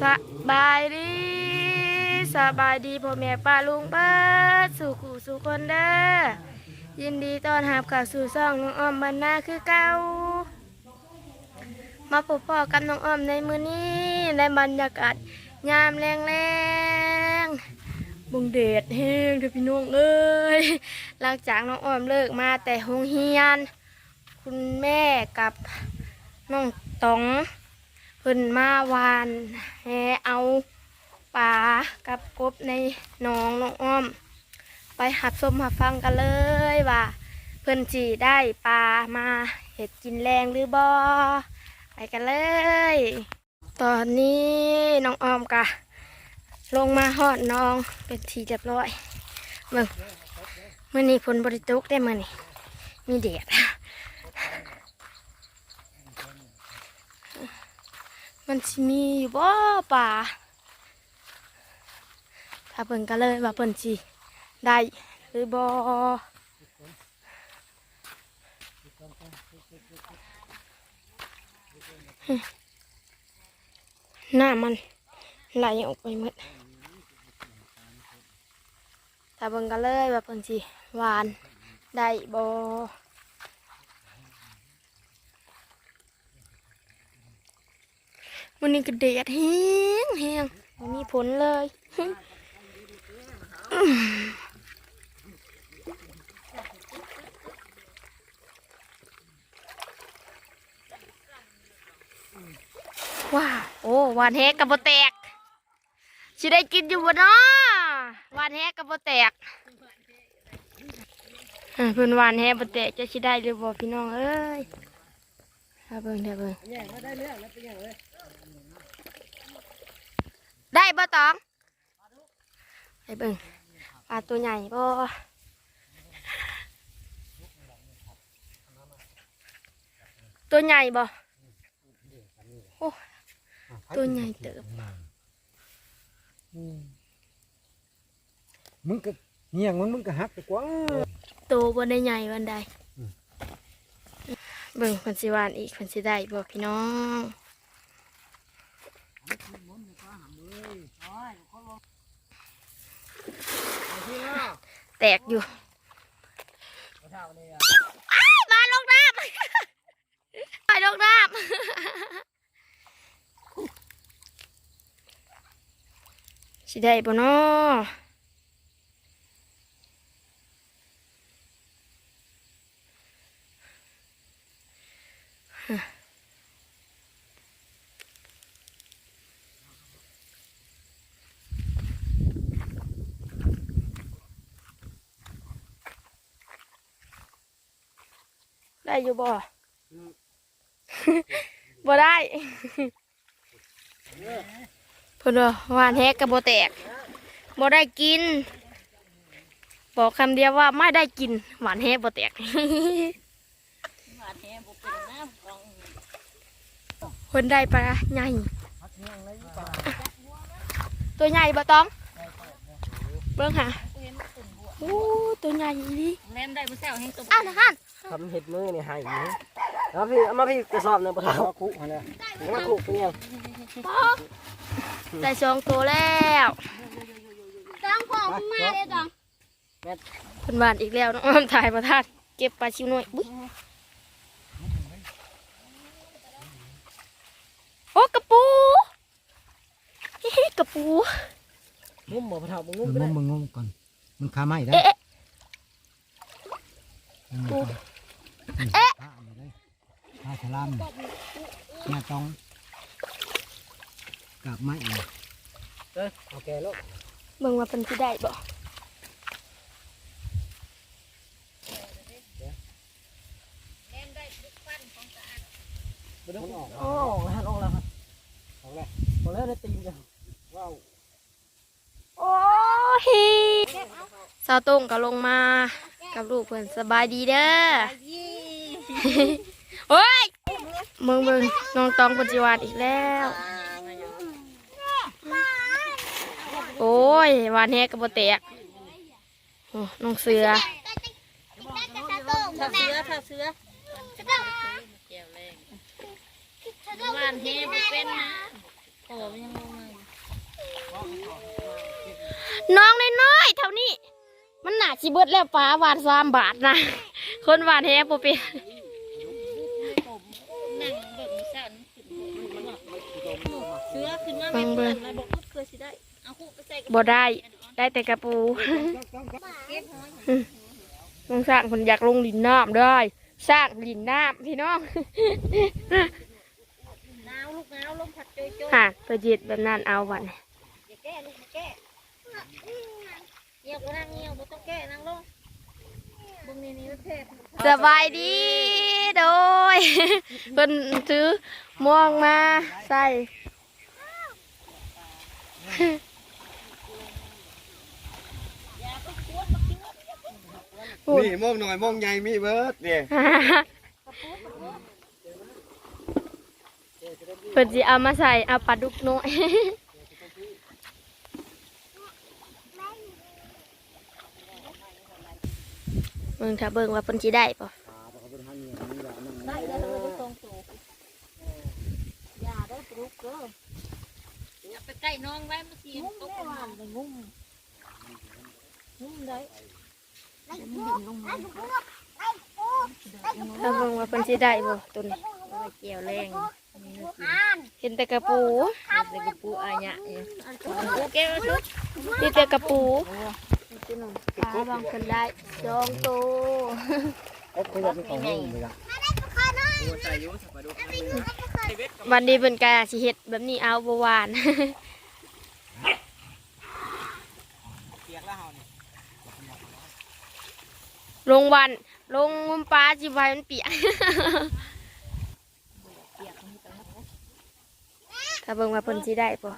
สบายดีสบายดีพ่อแม่ป้าลุงเบิดสู่ขู่สู่คนเด้อยินดีต้อนรับเข้าสู่ซ่องน้องอ้อมบรรณาคือเก่ามาพบพ่อกับน้องอ้อมในมือนี้ในบรรยากาศยามแรงๆบุงเดดแห้งเด้อพี่น้องเอ้ยหลังจากน้องอ้อมเลิกมาแต่โรงเรียน คุณแม่กับน้องต๋อง พิ่นมาวานแหเอาปลากับกบในหนองน้องอ้อม ไปหับสมหับฟังกันเลยว่า เพิ่นจีได้ปลามาเห็ดกินแรงหรือบอไปกันเลย ตอนนี้น้องอ้อมกะ ลงมาหอดน้องเป็นทีเรียบร้อยเมื่อมื่อนี้ฝนบริตุกได้มื่อนี้มีแดด มันสิมีอยู่บ่ป่าถ้าเพิ่นก็เลยว่าเพิ่นสิได้หรือบ่หน้ามันไหลออกไปหมดถ้าเพิ่นก็เลยว่าเพิ่นสิหวานได้บ่ มันนี้ก็แดดแห้งแห้งบ่มีผลเลยว้าวโอ้หวานแฮกกับโบแตกสิได้กินอยู่บ่เนาะหวานแฮกกับโบแตกอ่าเพิ่นหวานแฮบ่แตกจะสิได้หรือบ่พี่น้องเอ้ยถ้าเบิ่งถ้าเบิ่ง ได้บ่ตองไปเบิ่งปลาตัวใหญ่บ่ตัวใหญ่บ่โอ้ตัวใหญ่เติบมึงก็เงี้ยงมันมึงก็หักไปกว่าโตบ่ได้ใหญ่วันใดเบิ่งเพิ่นสิหวานอีกเพิ่นสิได้บ่พี่น้อง แตกอยู่อ้ายมาลงน้ำไปลงน้ำสิได้บ่เนาะได้ อยู่บ่บ่ได้เพิ่นว่าหวานแฮกกับบ่แตกบ่ได้กิน บอกคำเดียวว่าไม่ได้กินหวานแฮกบ่แตกเพิ่นได้ปลาใหญ่ตัวใหญ่บ่ต้อง เบิ่งหาโอ้ ตัวใหญ่ดีแม่มได้มาแซวแห้งตบอ้าวนะฮันทำเห็ดมือนี่ให้อยู่เอาพี่เอามาพี่กระสอบหนึ่งปะเท้าเอาคุหั่นน่ะเอามาขูดเป็นยังได้สองตัวแล้วต้องของมาเลยต้องเพิ่นบานอีกแล้วน้องอ้อมถ่ายประทานเก็บปลาชิวหน่อยอุ๊ยโอ้กระปูฮิฮิกระปูงุ้มบ่ปะเท้าบ่งุ้มึมงก็งได้มมึงงมก่อนมันคาไม้ได้ เอ๊ะเอ๊ะมึงงมก่อนเอ๊ะผ้าอยู่เลยผ้าฉลามหน้าต้องกับไม้อีกเออโอเคลูกเบิ่งว่าเพิ่นสิได้บ่มันออกอ๋อออกแล้วออกแล้วครับออกแล้วออกแล้วได้ตีนกันว้าวโอ้ยสาวตุ้งก็ลงมา กับลูกเพิ่นสบายดีเด้อโอ้ยเบิ่งเบิ่งน้องตองเพิ่นสิหวานอีกแล้ว โอ้ยหวานแฮกกับโบแตกโอ้น้องเสือถ้าเสือถ้าเสือเกี่ยวแรงบ้านเฮบ่เป็นนะโอ้มันยังลงมาอยู่น้องน้อยๆเท่านี้ มันหนาชิเบิดแล้วป้าหวานสามบาทนะ คนหวานแฮปเป็นนั่งเบิ่งเศร้านั่นขึ้นเสือขึ้นมาแม่เพื่อนมาบอกพูดเคยสิได้ เอาคู่ไปใส่กระบ่ได้ ได้แต่กระปูเก็บห้อยน้องสร้างคนอยากลงลินน้ำได้สร้างลินน้ำพี่น้องหนาวลูกหนาวลมพัดโจยโจยห่าประจิตแบบนั้นเอาวัน อย่าแก้ลูกอย่าแก้ เงียบก็นั่งเงียบบ่ต้องแก้นั่งลงบึงนี่นี่ประเทศสบายดีโดยเพิ่นซื้อม่วงมาใส่นี่มองหน่อยมองใหญ่มีเบิดเนี่ยเพิ่นสิเอามาใส่เอาปลาดุกน้อย บิ่งถ้าเบิ่งว่าเพิ่นสิได้ป่ะได้แล้เราไปส่งวอย่าได้ปลุกเด้ออย่าไปใกล้น้องไว้มาเสียงตกมางุ้มงุ้มได้มันดิ่งลงมาถ้าเบิ่งว่าเพิ่นสิได้บ่ตัวนี้เกี่ยวแรงเห็นแต่กระปูเด็กปูอาญะเนี่ยปูแก้วชุดมีแต่กระปู ปลาบางคนได้สองตัวเอ๊ะเขาอยากมีของหุ้มเลยละวันนี้เพิ่นก็สิเฮ็ดแบบนี้เอาบวานลงวันลงงมปลาสิไว้มันเปียกถ้าเบิ่งว่าเพิ่นสิได้ป่ะ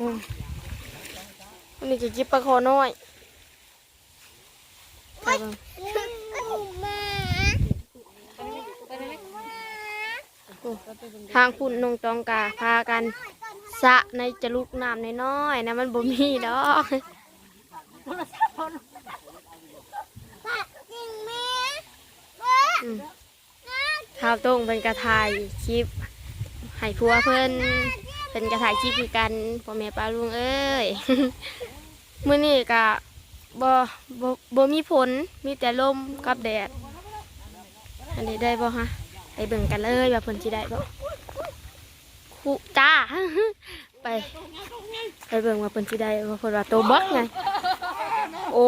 อืมอันนี้จะจิบปลาคอน้อยถ้าเบิ่งทางพุ่นนงจองกาพากันสะในจะลุกน้ำน้อยๆนะมันบ่มีดอกอืมข้าวต้งเป็นกระถ่ายคลิปให้พัวเพิ่น เป็นกระถ่ายคลิปคือกันพ่อแม่ป้าลุงเอ้ยมื้อนี้ก็บ่บ่บ่มีฝนมีแต่ลมกับแดด อันนี้ได้บ่ฮะไปเบิ่งกันเลยว่าเพิ่นสิได้บ่คุจ้าไป ไปเบิ่งว่าเพิ่นสิได้ว่าเพิ่นว่าโตบักไงโอ้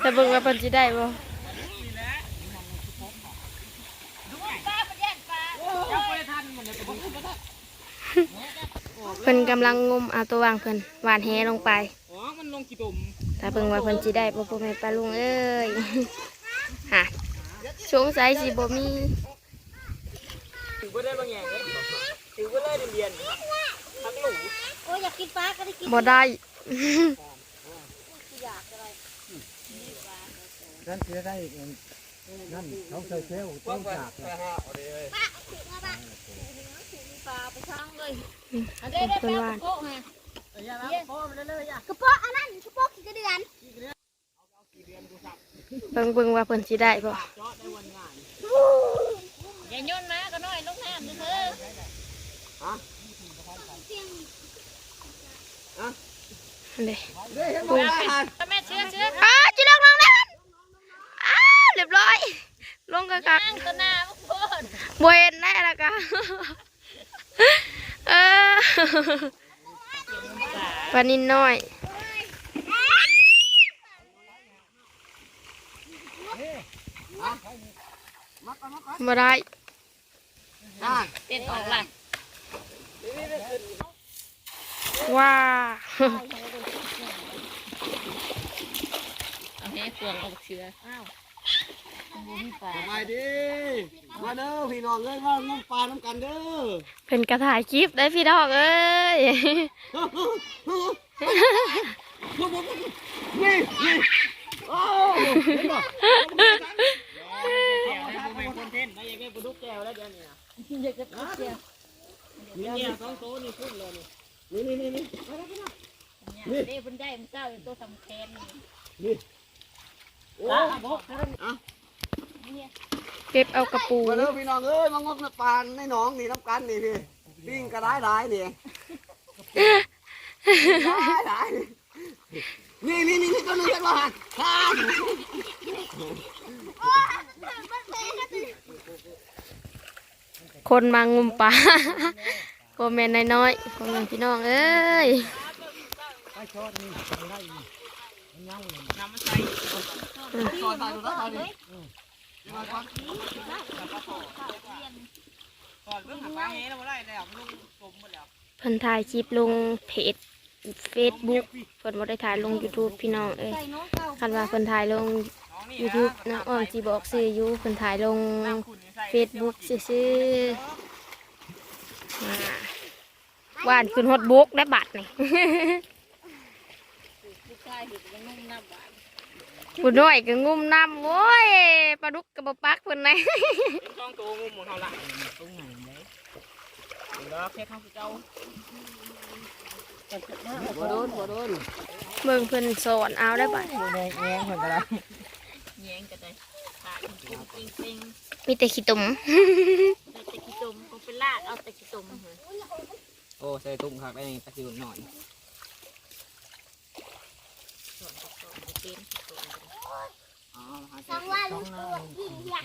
แต่เบิ่งว่าเพิ่นสิได้บ่เพิ่นกำลังงมเอาตัววางเพิ่นหวานแหลงไปอ๋อมันลงกี่ตุ่มถ้าเบิ่งว่าเพิ่นสิได้บ่พ่อแม่ป้าลุงเอ้ยฮะสงสัยสิบ่มีถือว่าได้บางอย่างเลยถือว่าได้เรียนๆทั้งหนูโอ้ยอยากกินปลาก็ได้กินบ่ได้ นั่นคือได้เองนั่นเขาเคยเที่ยวต้นจากเลยปลาไปช่างเลยเพิ่นว่าโอ้ฮะกระเพาะอันนั้นกระเพาะขี้กระเดือนเบิ่งเบิ่งว่าเพิ่นสิได้บ่อย่าโยนมาก็น้อยลงน้ำเถอะอันเด้แม่เชื่อเชื่ออ้าจิลงน้องนั่นอ้า เรียบร้อย ลงกะกะนั่งตัวหน้าพวกคนบ่เห็นแน่ละกะเออปลานินน้อยบ่ได้เต้นออกล่ะว้าเอาให้ควงออกเชื้ออ้าวมีปลา สบายดี มาเด้อพี่น้องเอ้ยว่าน้ำปลาน้ำกันเด้อเป็นกระถ่ายคลิปได้พี่ดอกเอ้ยนี่นี่แก้วได้บ่แม่นคอนเทนต์ได้ยังไงปลาดุกแก้วแล้วเดี๋ยวนี้นะอยากจะปลุกเดียวมีเนี่ยสองโตนี่พุ่นเลยนี่นี่นี่นี่นี่เนี่ยเด้เพิ่นได้มันเจ้าอยู่ตัวสำคัญนี่โอ้ เก็บเอากระปูมาเด้อพี่น้องเอ้ยมางกน้ำปานในหนองนี่น้ำกันนี่พี่วิ่งกระได้ได้นี่ได้ได้นี่นี่นี่นี่ตัวนึงจังหวะข้ามคนมางุมปลาโกแมนน้อยๆคนพี่น้องเอ้ยไปชดนี่ได้นี่มันยังเลยน้ำมันใส่ เพิ่นถ่ายคลิปลงเพจเฟซบุ๊กเพิ่นบ่ได้ถ่ายลง YouTube พี่น้องเอ้ยใส่น้องคันว่าเพิ่นถ่ายลง YouTube นะอ้อมสิบอกซื้ออยู่เพิ่นถ่ายลงน้ำขุ่นนี่ใส่ Facebook ซื่อๆอ่านขึ้นฮอตบุ๊กได้บัตรนี่ ผู้ชายเห็นมันนุ่มน้ำหวานผู้น้อยก็งุมน้ำโว้ยปลาดุกกระบปักเพิ่นนะช่องโตงุมของเขาละตรงไหนเลยเดี๋ยวแค่ข้าวเจ้าหัวโดนหัวโดนเบิ่งเพิ่นสอนเอาได้บัตรแดงแงเหมือนกันละแยงกันเลยขาดจริงจริงจริงมีแต่ขี้ตุ่มแต่ตะกี้ตุ่มคงเป็นลากเอาตะกี้ตุ่มเหรอโอ้ใส่ตุ้มครับได้ตะคิวหน่อย ส่วนผสมจะ เป็นตุ่มอ๋อหาสังว่าลูกตัวกินอยาก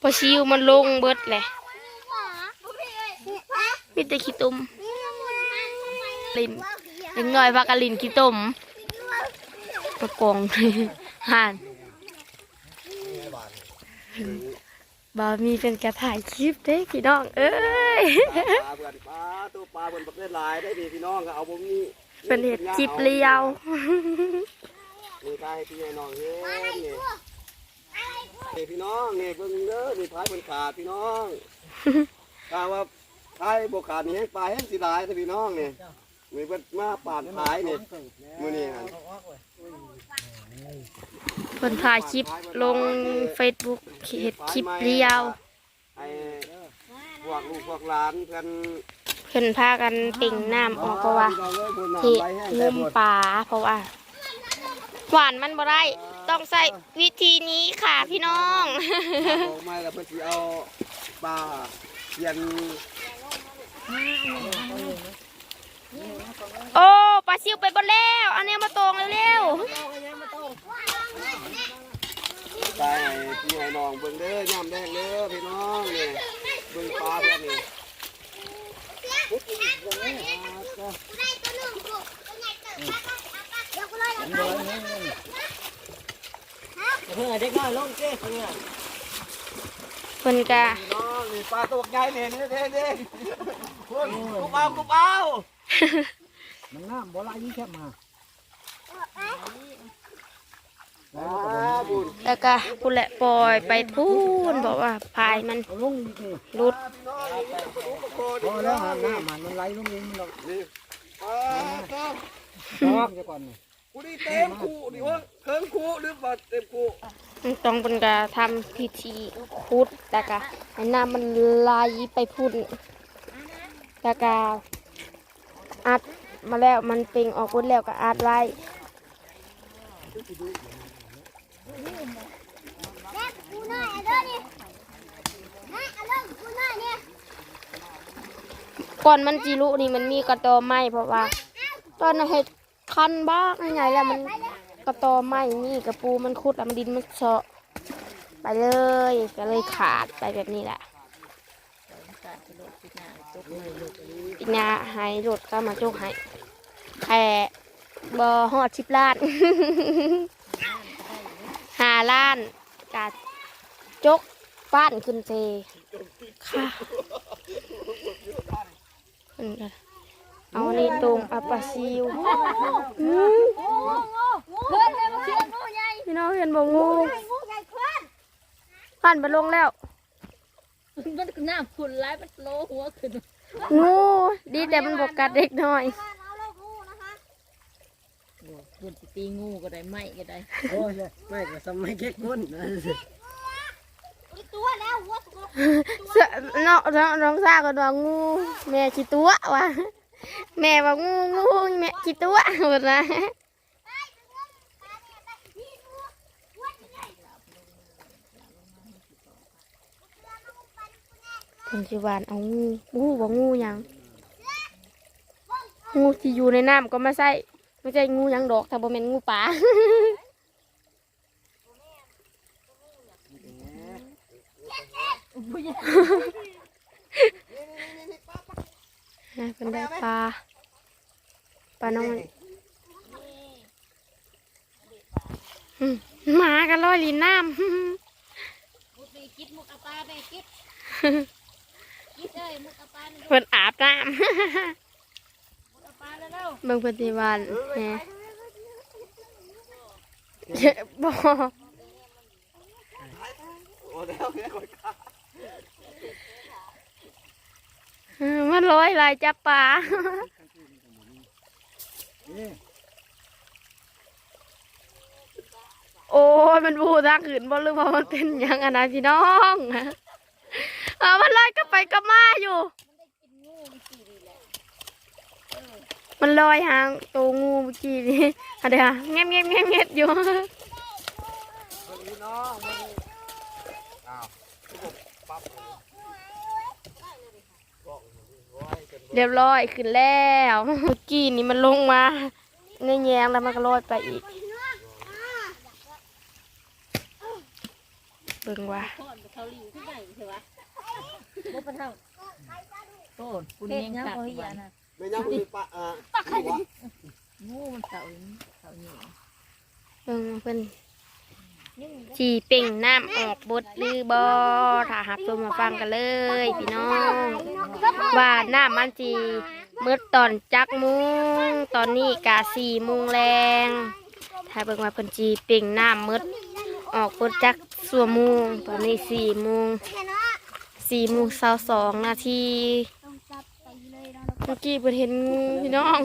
พอชิวมันลงเบิดแหละหมาบุรีเอ้ยมีแต่ขี้ตุ่มนี่มันมันทำไมลิ้นว่าเหี้ยเล็กน้อยพักกะลินขี้ตุ่มมากองห่านบ่มีเป็นกระถ่ายคลิปเด้พี่น้อง เอ้ยปลาเพื่อนปลาตัวปลาบนประเภทลายได้ดีพี่น้องก็เอาบ่มีเป็นเห็ดคลิปเลียวนี่ กายให้พี่น้องเฮ้ยนี่นี่พี่น้องนี่เบิ่งเด้อนี่พายบนขาดพี่น้องกาว่าพายบ่ขาดนี่แห้งปลาแห้งสิหลายแต่พี่น้องนี่มีเพิ่นมาปาดขายนี่มื้อนี้หั่นเพิ่นถ่ายคลิปลง Facebook เห็ดคลิปเลียวไอ้พวกลูกพวกหลานเพิ่นเพิ่นพากันติ่งน้ำออกเพราะว่าที่งุมปลาเพราะว่า หวานมันบ่ได้ ต้องใส่วิธีนี้ค่ะพี่น้องออกมาแล้วเพิ่นสิเอาปลาเขียนโอ้ปลาซิวไปบนแล้วอันนี้มาตรงเร็วตายให้พี่ให้น้องเบิ่งเด้อย่ำแดงเด้อพี่น้องนี่เบิ่งปลาเพิ่นนี่ไเกิดเดี๋ยวกูเลยนะเพื่อเด็กน้อยลงเจ๊เพื่อๆเพิ่นกะน้องนี่ปลาตัวใหญ่นี่นี่เด้เด้คุณกูเอากูเอามันน้ำบ่ไหลแค่มาอ่าบุญแล้วก็พูนแหละปล่อยไปพูนบอกว่าพายมันรุดพอแล้วหาน้ำมันมันไหลลงนี่มันหรอกนี่อ่าครับตอ กเดี๋ยวก่อนนี่กูนี่เต็มคูดิวะเคิงคูหรือบ่เต็มคูมันต้องเป็นกะทำพิธีคุดแล้วก็ให้น้ำมันไหลไปพุ่นแล้วก็อัดมาแล้วมันเป่งออกพุ่นแล้วก็อัดไว้แม่กูหน่อยเอาเด้อนี่แม่เอาเด้อกูหน่อยเนี่ยก่อนมันจีรุนี่มันมีกระตอไม้เพราะว่า ตอนนั้นเห็ด คันบ้างไงแล้วมันกระตอไม้มีกระปูมันคุดแล้วมันดินมันเฉาะไปเลยก็เลยขาดไปแบบนี้แหละการกระโดดปิดหน้ายหนาหายรถก็มาจุกให้แค่บอหอดชิบล้านหาล้านกาจกป้านขึ้นเทค่ะขึ้นกัน เอานี่ตรงอัปปะซิวอืมเพื่อนเลยมาเชื่องูใหญ่พี่น้องเห็นบ่งูงูใหญ่เพื่อนผ่านไปลงแล้ว มันหน้าคุณร้ายมันโลหัวขึ้นงูดีแต่มันบกกัดเด็กน้อยบ้านเอาเลิกงูนะคะโปุ่นสิตีงูก็ได้ไม้ก็ได้โอ้ยไม่ก็สมัยเก็กคนนะตัวแล้วหัวตัวเสือน้องน้องน้องซาก็ว่างูแม่ขี้ตัวว่ะ แม่ว่างูงูแม่ขี้ตัวหมดนะนี่ตัวหัวที่ไหนเพิ่นสิหวานเอางูงูบ่งูยังงูที่อยู่ในน้ำก็ไมาใส่ไม่ใช่งูยังดอกถ้าบ่แม่นงูป่าให้ เป็นได้ปลาปลาน้องอืมหมากันลอยลีน้ำมุดไปกิดมุกอาปาไปกิดกิดเอ้ยมุกอาปานี่เพิ่นอาบน้มุกอาปาแล้วเร็วำเบิ่งปฏิวันแหน่บ่โอ้แล้วเนี่ยคนกล้าเออ มันลอยลายจับปลาโอ้ยมันบูทางขืนบ่หรือว่ามันเป็นยังอะนะพี่น้องเอามันลอยก็ไปก็มาอยู่ มันลอยหางตัวงูเมื่อกี้นี่อะเดี๋ยวเงียบเงียบเงียบเงียบอยู่พี่น้องอ้าวปั๊บเลยบอกโอ้ยจน เรียบร้อยขึ้นแล้วเมื่อกี้นี่มันลงมาในแยงแล้วมันก็ลอยไปอีกเบิ่งว่าทอดเขาหลิวที่ไหนใช่ปะมุกปะเท่าโต้นคุณยังตักวันไม่ยังมีปะอ่าหัวงูมันเต่าเต่านี่เบิ่งเพิ่น จีเป่งน้ำออกบดหรือบอถ้าหับชมมาฟังกันเลย พี่น้อง ว่าน้ำมันจีเมื่อตอนจักโมุงตอนนี้กาสี่โมุงแรงถ้าเบิ่งว่าเพิ่นจีเป่งน้ำมืดออกบดจักสัวโมุงตอนนี้สี่โมุงแค่นั้นสี่โมุงสาวสองนาทีต้องจับไปเลยนะเมื่อกี้เพิ่นเห็นงูพี่น้อง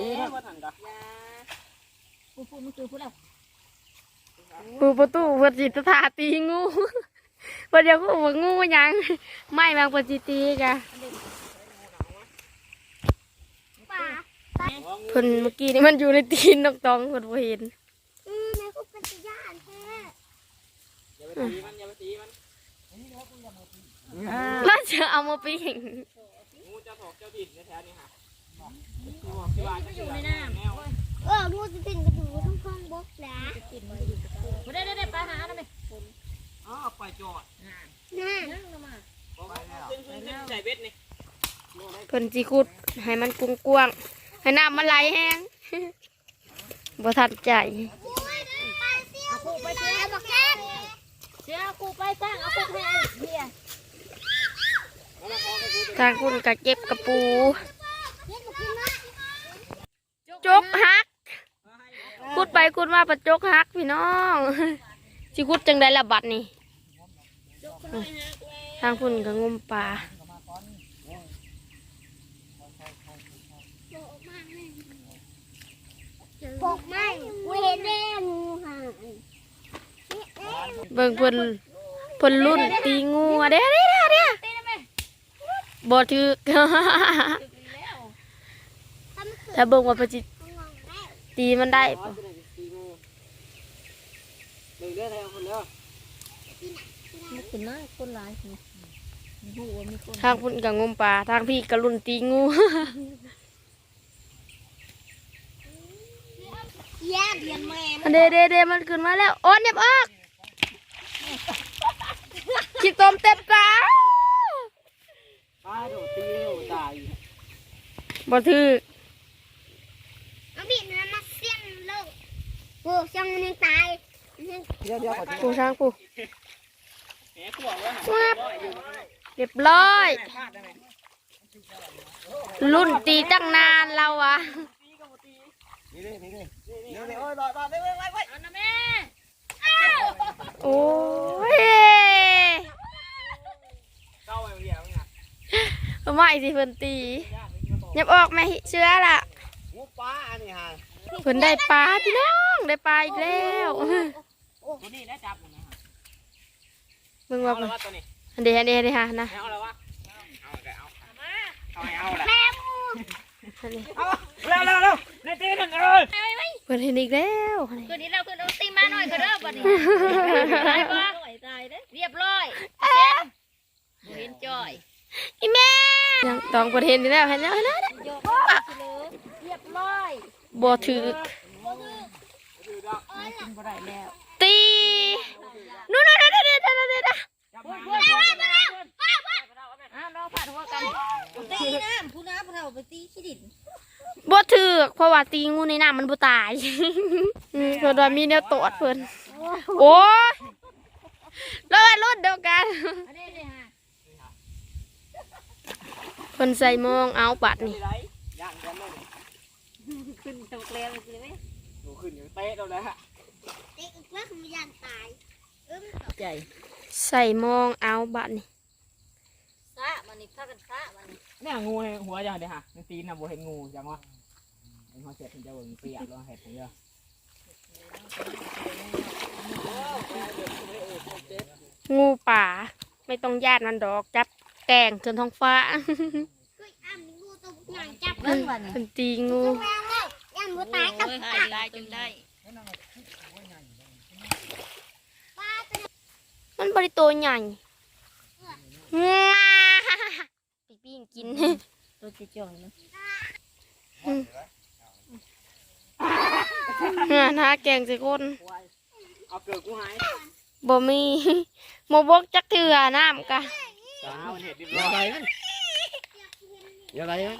ดีนะว่าทันกะพูดพูดมันคือพูดแล้ว ปูประตูเพิ่นจิตถาตีงูเพิ่นอยากรู้ว่างูหยังไม่บางเพิ่นจิตีกะป่าเพิ่นเมื่อกี้นี่มันอยู่ในตีนนกตองเพิ่นบ่เห็นอืมในคุกเป็นยานแท้อย่าไปตีมันอย่าไปตีมันแล้วจะเอามาปิ้งงูเจ้าถอกเจ้าถิ่นในแถวนี้ฮะงูที่ว่าจะอยู่ในน้ำแนวเออมูจะเป็นกระดูกทั้งท้องบกแหละ ไม่ได้ได้ได้ปลาหาแล้วไหม อ๋อปล่อยจอด น่า นั่งลงมา บอกว่าขึ้นขึ้นขึ้นใส่เบ็ดนี่ เพิ่นสิขุดให้มันกว้างๆให้น้ำมันไหลแห้งบ่ทันใจเอาคูไปเชื่อบอกแกเชื่อกูไปจ้งเอาไปให้เฮียทางคุณก็เก็บกระปูเย็นบอกกินนะจกหักขุดไปขุดมาประจกหักพี่น้องสิขุดจังได๋ล่ะบัดนี้ทางคุณก็งมปลา บอกไม่เวเด้งูห่างเบิ่งเพิ่นเพิ่นรุ่นตีงูอะเด้เด้เด้เด้บ่ถึกถ้าเบิ่งว่าเพิ่นสิตีมันได้บ่หนึ่งเดือนแล้วคนเดียวมันขึ้นมาคนหลายคนหูว่ามีคนทางพุ่นก็งมปลาทางพี่ก็รุ่นตีงู แย่เดียนแม่อันเด้เด้เด้มันขึ้นมาแล้วโอ้เน็บออกขี้ต้มเต็มตาตายโดดตีโดดตายบ่ถึกเอาบีนะมาเสี่ยงโลกโอ้ช่างมันยังตายเดี๋ยวเดี๋ยวขอปูช้างปูแหมกูบอกว่าเรียบร้อยพลาดได้ไหมรุ่นตีตั้งนานเราอะ นี่ดินี่ดินี่ดิโอ้ยบอดบอดไปไปไปเอานะแม่โอ้ยเข้าไปเดียวเนี่ยทำไมสิเพิ่นตียับออกไหมเชื้อล่ะงูปลาอันนี้ฮฮะเพิ่นได้ปลาพี่น้องได้ปลาอีกแล้วตัวนี้ได้จับผมนะเบิ่งเอาว่าแล้วว่าตัวนี้อันเดียวอันเดียวนี่ฮะนะเอาแล้ววะเอาแต่เอาเอาเอาแหล เพิ่นเห็นอีกแล้วอันนี้คืนนี้เราคืนเอาตีมาหน่อยก็เด้อบัดนี้ตายบ่ตายเด้เรียบร้อยเช่นบ่เห็นจ้อยอีแม่ยังต้องเพิ่นเห็นอีกแล้วเห็นแล้วเห็นแล้วโยกไปเลยเรียบร้อยบ่ถือไม่กินบ่ได้แล้วตีนู่นๆๆๆๆๆอ้าวน้องผัดหัวกันตีน้ำผู้น้าผู้เฒ่าไปตีขี้ดิน บ่ถือเพราะว่าตีงูในน้ำมันบ่ตายอืมเพิ่นว่ามีแนวตอดเพิ่นโอ้ยแล้วว่ารถเดียวกันอันนี้เลยฮะเพิ่นใส่มองเอาปัดนี่ ไรย่างกันเลยขึ้นตกแล้วเลยไหมดูขึ้นอย่างเตะเราเลยฮะเด็กอีกเพื่อนมันยันตายเอิ่มใจใส่มองเอาบัดนี่ซะมันนี่พากันซะมันนี่เนี่ยงูในหัวอย่างเดียวฮะในตีนน่ะบ่เห็นงูจังวะ เห็นหัวเสร็จถึงจะเบิ่งเปียกแล้วเห็ดถึงเยอะงูป่า ไม่ต้องญาติมันดอกจับแกงจนท้องฟ้าก็อ้ำงูตัวใหญ่จับเบิ่งวันนี้เป็นตีงูแมวเลยยันหัวตายกับโอ้ยตาตายจนได้ป้าเป็นมันบริโตวใหญ่งาปีปิ้งกินตัวจะจ่อยมัน เหือนะแกงใส่คนเอาเกลือกูหายบ่มีโมบกจักเถื่อน้ำกะสาวเห็ดดิบอย่าไรมันอย่าไรมัน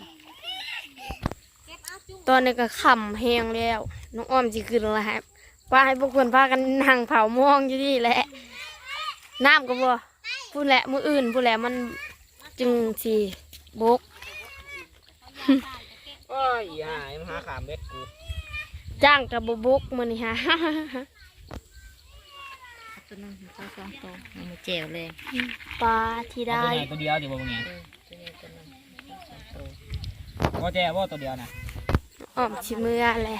ตอนนี้ก็ขำแหงแล้ว น้องอ้อมสิขึ้นแล้วครับว่าให้พวกเพื่อนพากันนั่งเผาม่วงอยู่นี่แหละน้ำก็บ่พูดแหละมืออื่นพูดแหละมันจึงสิบกโอ้ยหายมันหาขามเม็ดกู จ้างกับบบุกมือนี่ฮะตัวนึงตัวสองตัวมันแจ๋วเลยปลาที่ได้ตัวเดียวดิบ่มึงไงตัวนี้ตัวนึงสองตัวก็แจ้ว่าตัวเดียวนะอ้อมชิมือแหละ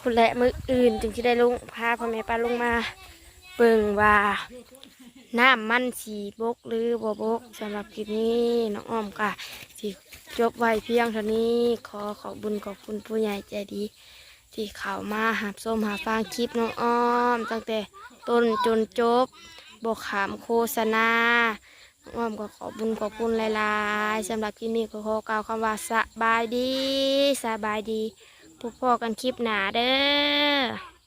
พูดแหละมืออื่นจึงจะได้ลงพาพ่อแม่ป้าลงมา เบิ่งว่า น้ำมันสีบกหรือบบกสำหรับคลิปนี้น้องอ้อมก็สิจบไว้เพียงเท่านี้ขอขอบบุญขอบคุณผู้ใหญ่ใจดี ที่เข้ามาหาส้มหาฟังคลิปน้องอ้อม ตั้งแต่ต้นจนจบบกขามโฆษณาน้องอ้อมก็ขอบบุญขอบคุณหลายๆสำหรับคลิปนี้ก็ขอกล่าวคำว่าสบายดีสบายดีพบพอกันคลิปหนาเด้อ